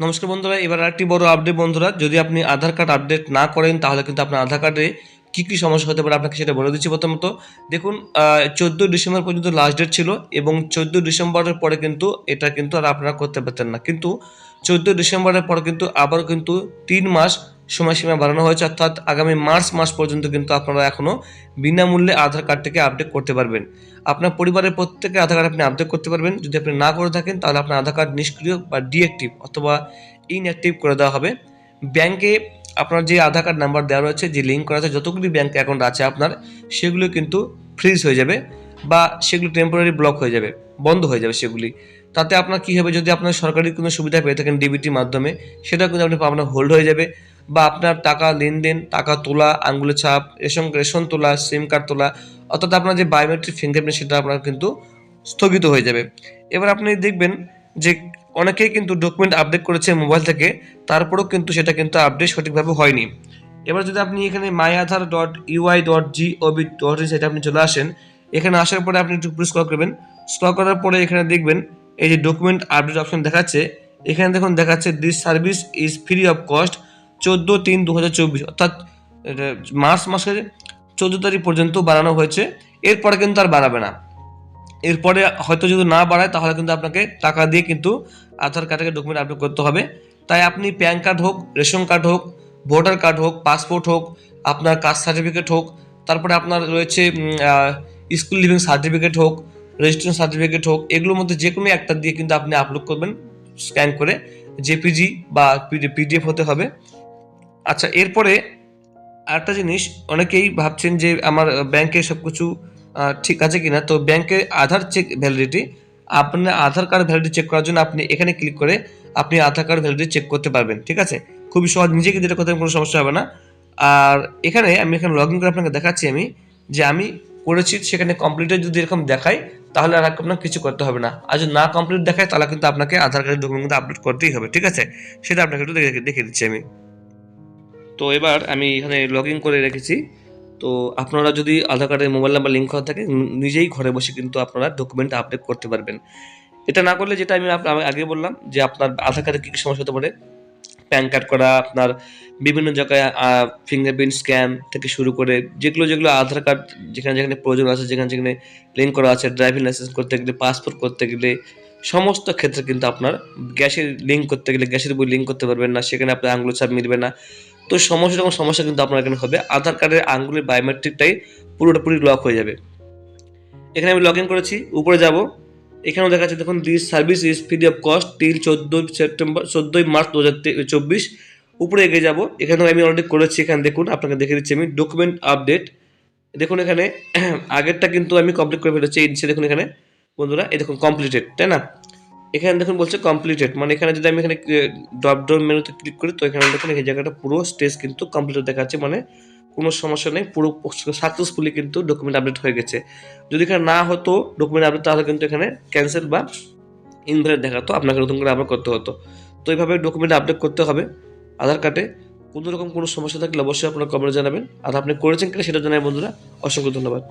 নমস্কার বন্ধুরা, এবার আরেকটি বড় আপডেট বন্ধুরা। যদি আপনি আধার কার্ড আপডেট না করেন, তাহলে কিন্তু আপনার আধার কার্ডে কী কী সমস্যা হতে পারে আপনাকে সেটা বলে দিচ্ছি প্রথমত। দেখুন চোদ্দ ডিসেম্বর পর্যন্ত লাস্ট ডেট ছিল এবং চোদ্দ ডিসেম্বরের পরে কিন্তু এটা কিন্তু আর আপনারা করতে পারতেন না। কিন্তু চোদ্দ ডিসেম্বরের পরে কিন্তু আবার কিন্তু তিন মাস সময়সীমা বাড়ানো হয়েছে, অর্থাৎ আগামী মার্চ মাস পর্যন্ত কিন্তু আপনারা এখনও বিনামূল্যে আধার কার্ডটিকে আপডেট করতে পারবেন। আপনার পরিবারের প্রত্যেকের আধার কার্ড আপনি আপডেট করতে পারবেন। যদি আপনি না করে থাকেন, তাহলে আপনার আধার কার্ড নিষ্ক্রিয় বা ডিঅ্যাক্টিভ অথবা ইনঅ্যাক্টিভ করে দেওয়া হবে। ব্যাংকে আপনার যে আধার কার্ড নাম্বার দেওয়া রয়েছে, যে লিঙ্ক করা আছে, যতগুলি ব্যাংক অ্যাকাউন্ট আছে আপনার, সেগুলো কিন্তু ফ্রিজ হয়ে যাবে বা সেগুলো টেম্পোরারি ব্লক হয়ে যাবে, বন্ধ হয়ে যাবে সেগুলি। তাতে আপনার কী হবে? যদি আপনার সরকারি কোনো সুবিধা পেয়ে থাকেন ডিবিটির মাধ্যমে সেটা কিন্তু আপনি আপনার হোল্ড হয়ে যাবে। বা আপনার টাকা, লেনদেন, টাকা তোলা, আঙ্গুলের ছাপ রেশন রেশন তোলা, সিম কার্ড তোলা, অর্থাৎ আপনার যে বায়োমেট্রিক ফিঙ্গারপ্রিন্ট সেটা আপনার কিন্তু স্থগিত হয়ে যাবে। এবার আপনি দেখবেন যে অনেকেই কিন্তু ডকুমেন্ট আপডেট করেছে মোবাইল থেকে, তারপরেও কিন্তু সেটা কিন্তু আপডেট সঠিকভাবে হয়নি। এবার যদি আপনি এখানে my Aadhaar dot UI dot G OV dot in সেটা আপনি চলে আসেন, এখানে আসার পরে আপনি একটু স্ক্রল করবেন। স্ক্রল করার পরে এখানে দেখবেন এই যে ডকুমেন্ট আপডেট অপশন দেখাচ্ছে, এখানে দেখুন দেখাচ্ছে this service is free of cost চোদ্দ তিন দু হাজার চব্বিশ, অর্থাৎ মার্চ মাসের চোদ্দ তারিখ পর্যন্ত বাড়ানো হয়েছে। এরপরে কিন্তু আর বাড়াবে না। এরপরে হয়তো যদি না বাড়ায়, তাহলে কিন্তু আপনাকে টাকা দিয়ে কিন্তু আধার কার্ডের ডকুমেন্ট আপলোড করতে হবে। তাই আপনি প্যান কার্ড হোক, রেশন কার্ড হোক, ভোটার কার্ড হোক পাসপোর্ট হোক, আপনার কাস্ট সার্টিফিকেট হোক, তারপরে আপনার রয়েছে স্কুল লিভিং সার্টিফিকেট হোক রেজিস্ট্রেশন সার্টিফিকেট হোক, এগুলোর মধ্যে যে কোনো একটা দিয়ে কিন্তু আপনি আপলোড করবেন স্ক্যান করে জেপিজি বা পিডিএফ হতে হবে। আচ্ছা এরপরে আরেকটা জিনিস, অনেকেই ভাবছেন যে আমার ব্যাংকে সব কিছু ঠিক আছে কিনা? তো ব্যাংকে আধার চেক ভ্যালিডিটি আপনার আধার কার্ড ভ্যালিডিটি চেক করার জন্য আপনি এখানে ক্লিক করে আপনি আধার কার্ড ভ্যালিডিটি চেক করতে পারবেন, ঠিক আছে? খুবই সহজ, নিজে কিন্তু এটা করতে কোনো সমস্যা হবে না। আর এখানে আমি এখানে লগ ইন করে আপনাকে দেখাচ্ছি আমি, যে আমি করেছি, সেখানে কমপ্লিটেড যদি এরকম দেখায় তাহলে আর আপনার কিছু করতে হবে না। আর যদি না কমপ্লিট দেখায় তাহলে কিন্তু আপনাকে আধার কার্ডের ডকুমেন্ট আপলোড করতেই হবে, ঠিক আছে? সেটা আপনাকে একটু দেখে দিচ্ছি আমি। তো এবার আমি এখানে লগ ইন করে রেখেছি। তো আপনারা যদি আধার কার্ডের মোবাইল নাম্বার লিঙ্ক করা থাকে নিজেই ঘরে বসে কিন্তু আপনারা ডকুমেন্ট আপডেট করতে পারবেন। এটা না করলে যেটা আমি আগে বললাম যে আপনার আধার কার্ডে কী কী সমস্যা হতে পারে? প্যান কার্ড করা, আপনার বিভিন্ন জায়গায় ফিঙ্গারপ্রিন্ট স্ক্যান থেকে শুরু করে যেগুলো যেগুলো আধার কার্ড যেখানে যেখানে প্রয়োজন আছে, যেখানে যেখানে লিঙ্ক করা আছে ড্রাইভিং লাইসেন্স করতে গেলে পাসপোর্ট করতে গেলে, সমস্ত ক্ষেত্রে কিন্তু আপনার গ্যাসের লিঙ্ক করতে গেলে, গ্যাসের বই লিঙ্ক করতে পারবেন না, সেখানে আপনার আঙুল ছাপ মিলবে না। তো সমস্ত রকম সমস্যা কিন্তু আপনার এখানে হবে, আধার কার্ডের আঙ্গুলের বায়োমেট্রিকটাই পুরোপুরি লক হয়ে যাবে। এখানে আমি লগ ইন করেছি, উপরে যাব। এখানেও দেখা যাচ্ছে দেখুন this service is free of cost till চোদ্দোই সেপ্টেম্বর, চোদ্দোই মার্চ দু চব্বিশ। উপরে এগিয়ে যাব, এখানেও আমি অলরেডি করেছি, এখানে দেখুন, আপনাকে দেখে দিচ্ছি আমি ডকুমেন্ট আপডেট দেখুন এখানে, আগেরটা কিন্তু আমি কমপ্লিট করে ফেলেছি দেখুন এখানে, বন্ধুরা, এই দেখুন কমপ্লিটেড তাই না? এখানে দেখুন বলছে কমপ্লিটেড মানে এখানে যদি আমি এখানে ড্রপ ডাউন মেনুতে ক্লিক করি, তো এখানে দেখুন এই জায়গাটা পুরো স্টেজ কিন্তু কমপ্লিট দেখাচ্ছে মানে কোনো সমস্যা নেই, পুরো সাকসেসফুলি কিন্তু ডকুমেন্ট আপডেট হয়ে গেছে। যদি এখানে না হতো ডকুমেন্ট আপডেট তাহলে কিন্তু এখানে ক্যান্সেল বা ইনভ্যালিড দেখাতো, আপনাকে নতুন করে আবার করতে হতো। তো এইভাবে ডকুমেন্ট আপডেট করতে হবে, আধার কার্ডে। কোনো রকম কোনো সমস্যা থাকলে অবশ্যই আপনারা কমেন্টে জানাবেন। আর আপনি করেছেন কিনা সেটা জানাই বন্ধুরা, অসংখ্য ধন্যবাদ।